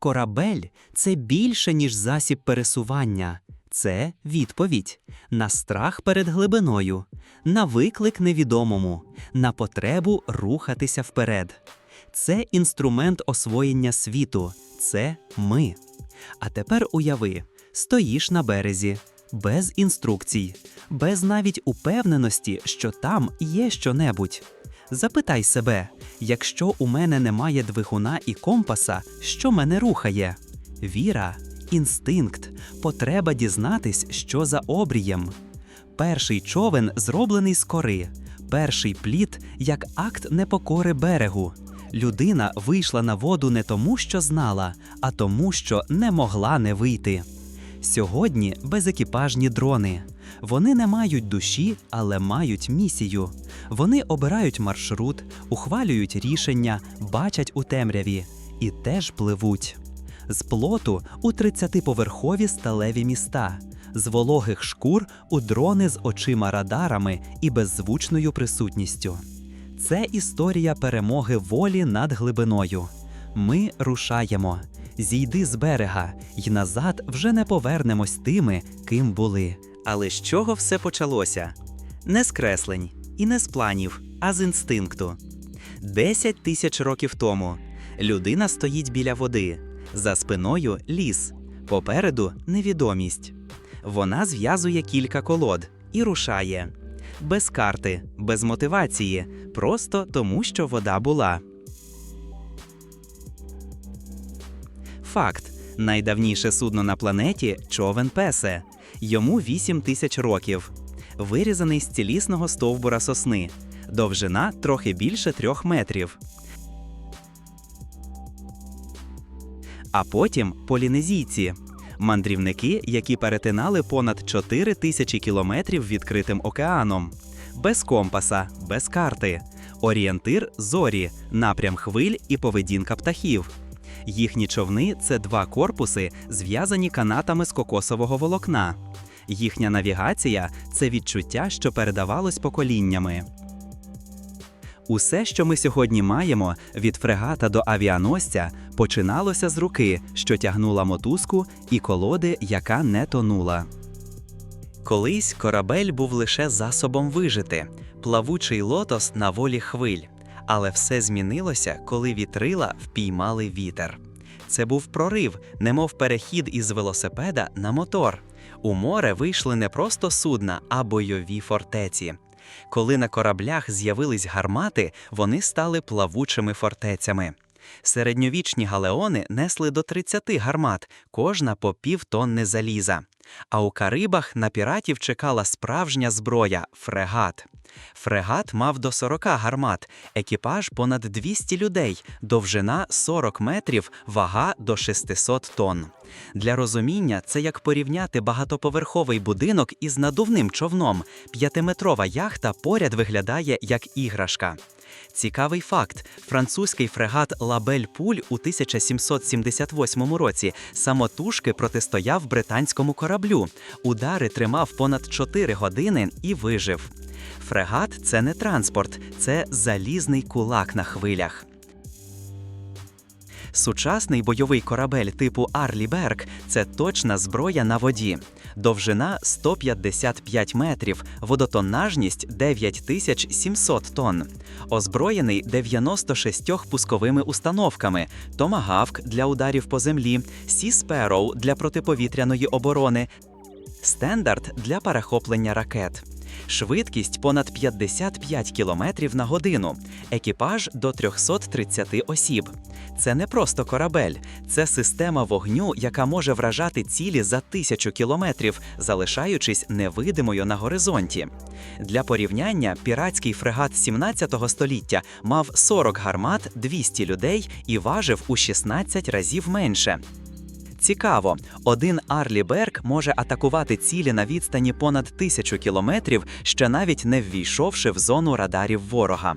Корабель це більше, ніж засіб пересування. Це відповідь на страх перед глибиною, на виклик невідомому, на потребу рухатися вперед. Це інструмент освоєння світу, це ми. А тепер уяви, стоїш на березі, без інструкцій, без навіть упевненості, що там є щонебудь. Запитай себе, якщо у мене немає двигуна і компаса, що мене рухає? Віра, інстинкт, потреба дізнатись, що за обрієм. Перший човен зроблений з кори, перший плід як акт непокори берегу. Людина вийшла на воду не тому, що знала, а тому, що не могла не вийти. Сьогодні безекіпажні дрони. Вони не мають душі, але мають місію. Вони обирають маршрут, ухвалюють рішення, бачать у темряві і теж пливуть. З плоту у 30-поверхові сталеві міста, з вологих шкур у дрони з очима радарами і беззвучною присутністю. Це історія перемоги волі над глибиною. Ми рушаємо. Зійди з берега, й назад вже не повернемось тими, ким були. Але з чого все почалося? Не з креслень і не з планів, а з інстинкту. Десять тисяч років тому людина стоїть біля води, за спиною ліс, попереду невідомість. Вона зв'язує кілька колод і рушає. Без карти, без мотивації, просто тому, що вода була. Факт: найдавніше судно на планеті човен Песе. Йому 8 тисяч років. Вирізаний з цілісного стовбура сосни. Довжина трохи більше трьох метрів. А потім полінезійці мандрівники, які перетинали понад 4 тисячі кілометрів відкритим океаном. Без компаса, без карти. Орієнтир зорі, напрям хвиль і поведінка птахів. Їхні човни це два корпуси, зв'язані канатами з кокосового волокна. Їхня навігація це відчуття, що передавалось поколіннями. Усе, що ми сьогодні маємо, від фрегата до авіаносця, починалося з руки, що тягнула мотузку, і колоди, яка не тонула. Колись корабель був лише засобом вижити, плавучий лотос на волі хвиль. Але все змінилося, коли вітрила впіймали вітер. Це був прорив, немов перехід із велосипеда на мотор. У море вийшли не просто судна, а бойові фортеці. Коли на кораблях з'явились гармати, вони стали плавучими фортецями. Середньовічні галеони несли до 30 гармат, кожна по пів тонни заліза. А у Карибах на піратів чекала справжня зброя фрегат. Фрегат мав до 40 гармат, екіпаж понад 200 людей, довжина 40 метрів, вага до 600 тонн. Для розуміння це як порівняти багатоповерховий будинок із надувним човном. П'ятиметрова яхта поряд виглядає як іграшка. Цікавий факт: французький фрегат Лабель Пуль у 1778 році самотужки протистояв британському кораблю. Удари тримав понад 4 години і вижив. Фрегат це не транспорт, це залізний кулак на хвилях. Сучасний бойовий корабель типу Арлі Берг це точна зброя на воді. Довжина 155 метрів, водотоннажність 9700 тонн. Озброєний 96 пусковими установками, Томагавк для ударів по землі, Сі Спероу для протиповітряної оборони, Стендарт для перехоплення ракет. Швидкість понад 55 км на годину, екіпаж до 330 осіб. Це не просто корабель, це система вогню, яка може вражати цілі за тисячу кілометрів, залишаючись невидимою на горизонті. Для порівняння піратський фрегат 17 століття мав 40 гармат, 200 людей і важив у 16 разів менше. Цікаво, один Арлі Берг може атакувати цілі на відстані понад тисячу кілометрів, ще навіть не ввійшовши в зону радарів ворога.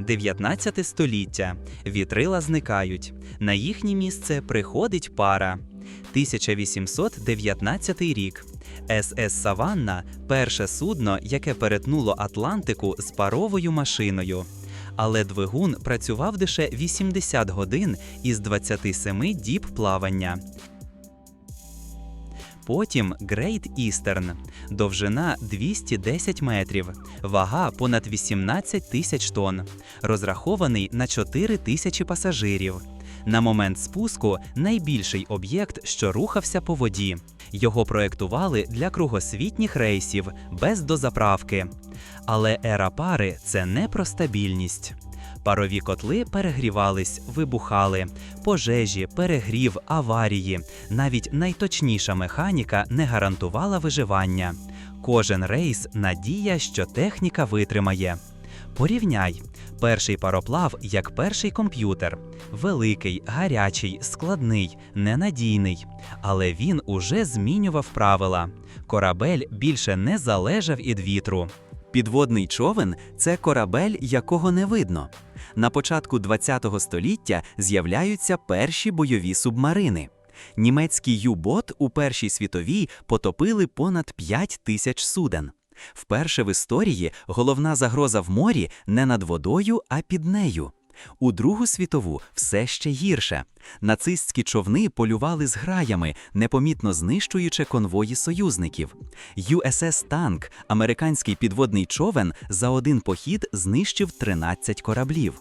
19 століття. Вітрила зникають. На їхнє місце приходить пара. 1819 рік. СС Саванна перше судно, яке перетнуло Атлантику з паровою машиною. Але двигун працював лише 80 годин із 27 діб плавання. Потім Great Eastern, довжина 210 метрів, вага понад 18 тисяч тонн, розрахований на 4 тисячі пасажирів. На момент спуску найбільший об'єкт, що рухався по воді. Його проектували для кругосвітніх рейсів без дозаправки. Але ера пари це не про стабільність. Парові котли перегрівались, вибухали, пожежі, перегрів, аварії. Навіть найточніша механіка не гарантувала виживання. Кожен рейс надія, що техніка витримає. Порівняй. Перший пароплав як перший комп'ютер. Великий, гарячий, складний, ненадійний. Але він уже змінював правила. Корабель більше не залежав від вітру. Підводний човен це корабель, якого не видно. На початку ХХ століття з'являються перші бойові субмарини. Німецький Ю-бот у Першій світовій потопили понад 5 тисяч суден. Вперше в історії головна загроза в морі не над водою, а під нею. У Другу світову все ще гірше. Нацистські човни полювали з граями, непомітно знищуючи конвої союзників. USS Танк, американський підводний човен, за один похід знищив 13 кораблів.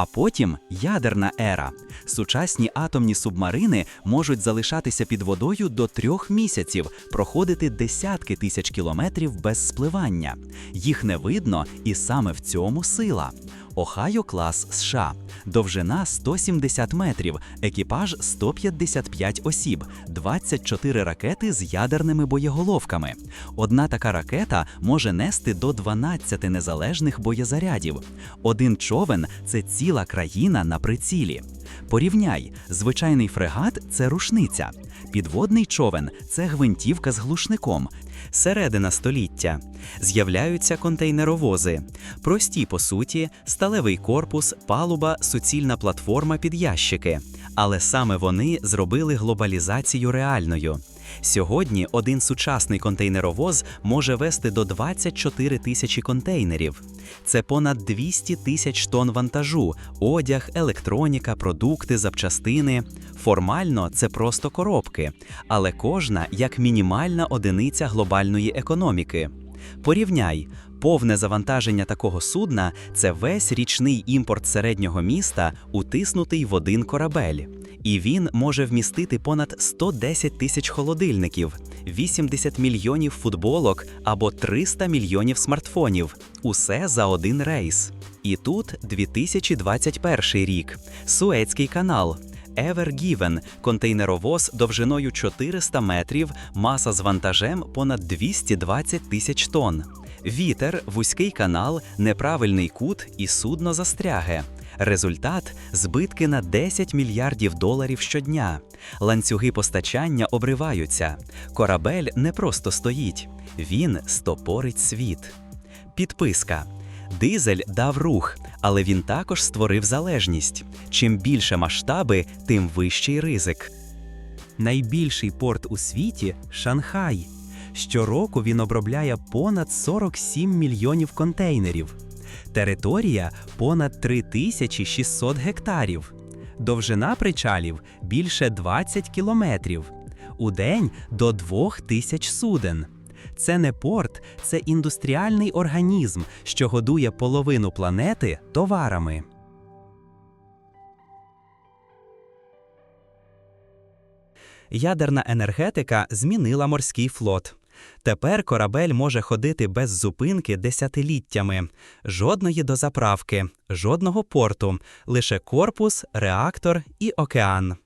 А потім ядерна ера. Сучасні атомні субмарини можуть залишатися під водою до трьох місяців, проходити десятки тисяч кілометрів без спливання. Їх не видно, і саме в цьому сила. Охайо клас США. Довжина 170 метрів, екіпаж 155 осіб, 24 ракети з ядерними боєголовками. Одна така ракета може нести до 12 незалежних боєзарядів. Один човен це ціла країна на прицілі. Порівняй, звичайний фрегат це рушниця, підводний човен це гвинтівка з глушником. Середина століття з'являються контейнеровози, прості по суті, сталевий корпус, палуба, суцільна платформа під ящики. Але саме вони зробили глобалізацію реальною. Сьогодні один сучасний контейнеровоз може вести до 24 тисячі контейнерів. Це понад 200 тисяч тонн вантажу, одяг, електроніка, продукти, запчастини. Формально це просто коробки, але кожна як мінімальна одиниця глобальної економіки. Порівняй, повне завантаження такого судна це весь річний імпорт середнього міста, утиснутий в один корабель. І він може вмістити понад 110 тисяч холодильників, 80 мільйонів футболок або 300 мільйонів смартфонів. Усе за один рейс. І тут 2021 рік. Суецький канал. Ever Given – контейнеровоз довжиною 400 метрів, маса з вантажем понад 220 тисяч тонн. Вітер, вузький канал, неправильний кут і судно застряге. Результат збитки на 10 мільярдів доларів щодня. Ланцюги постачання обриваються. Корабель не просто стоїть, він стопорить світ. Підписка. Дизель дав рух, але він також створив залежність. Чим більше масштаби, тим вищий ризик. Найбільший порт у світі Шанхай. Щороку він обробляє понад 47 мільйонів контейнерів. Територія понад 3600 гектарів. Довжина причалів більше 20 кілометрів. У день до 2000 суден. Це не порт, це індустріальний організм, що годує половину планети товарами. Ядерна енергетика змінила морський флот. Тепер корабель може ходити без зупинки десятиліттями, жодної дозаправки, жодного порту, лише корпус, реактор і океан.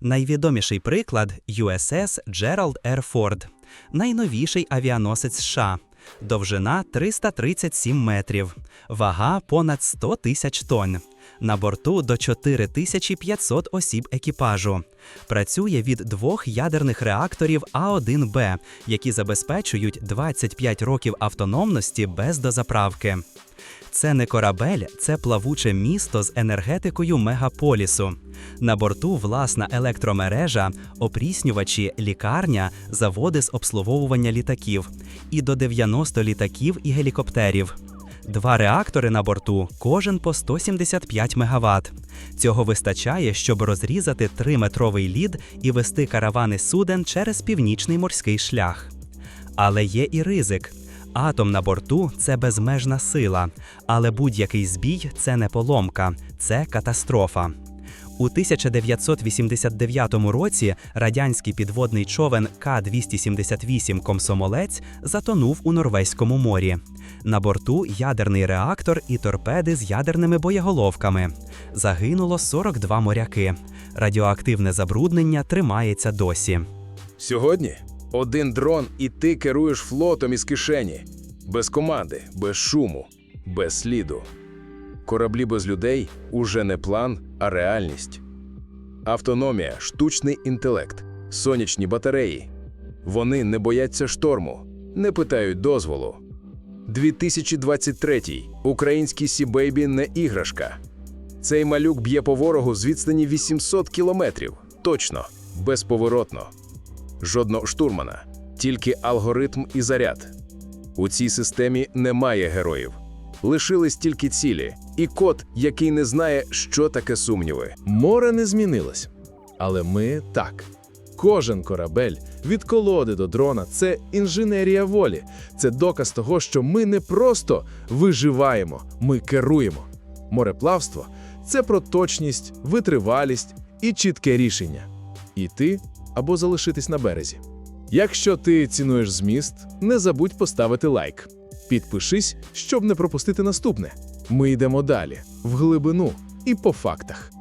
Найвідоміший приклад USS Gerald R. Ford, найновіший авіаносець США. Довжина 337 метрів, вага понад 100 тисяч тонн. На борту до 4500 осіб екіпажу. Працює від двох ядерних реакторів А1Б, які забезпечують 25 років автономності без дозаправки. Це не корабель, це плавуче місто з енергетикою мегаполісу. На борту власна електромережа, опріснювачі, лікарня, заводи з обслуговування літаків і до 90 літаків і гелікоптерів. Два реактори на борту, кожен по 175 МВт. Цього вистачає, щоб розрізати 3-метровий лід і вести каравани суден через північний морський шлях. Але є і ризик. Атом на борту це безмежна сила, але будь-який збій це не поломка, це катастрофа. У 1989 році радянський підводний човен К-278 Комсомолець затонув у Норвезькому морі. На борту ядерний реактор і торпеди з ядерними боєголовками. Загинуло 42 моряки. Радіоактивне забруднення тримається досі. Сьогодні один дрон, і ти керуєш флотом із кишені. Без команди, без шуму, без сліду. Кораблі без людей уже не план, а реальність. Автономія, штучний інтелект, сонячні батареї. Вони не бояться шторму, не питають дозволу. 2023. Український Сібейбі не іграшка. Цей малюк б'є по ворогу з відстані 800 кілометрів. Точно, безповоротно. Жодного штурмана, тільки алгоритм і заряд. У цій системі немає героїв. Лишились тільки цілі, і код, який не знає, що таке сумніви. Море не змінилось. Але ми так. Кожен корабель від колоди до дрона це інженерія волі. Це доказ того, що ми не просто виживаємо, ми керуємо. Мореплавство це про точність, витривалість і чітке рішення іти або залишитись на березі. Якщо ти цінуєш зміст, не забудь поставити лайк. Підпишись, щоб не пропустити наступне. Ми йдемо далі, в глибину і по фактах.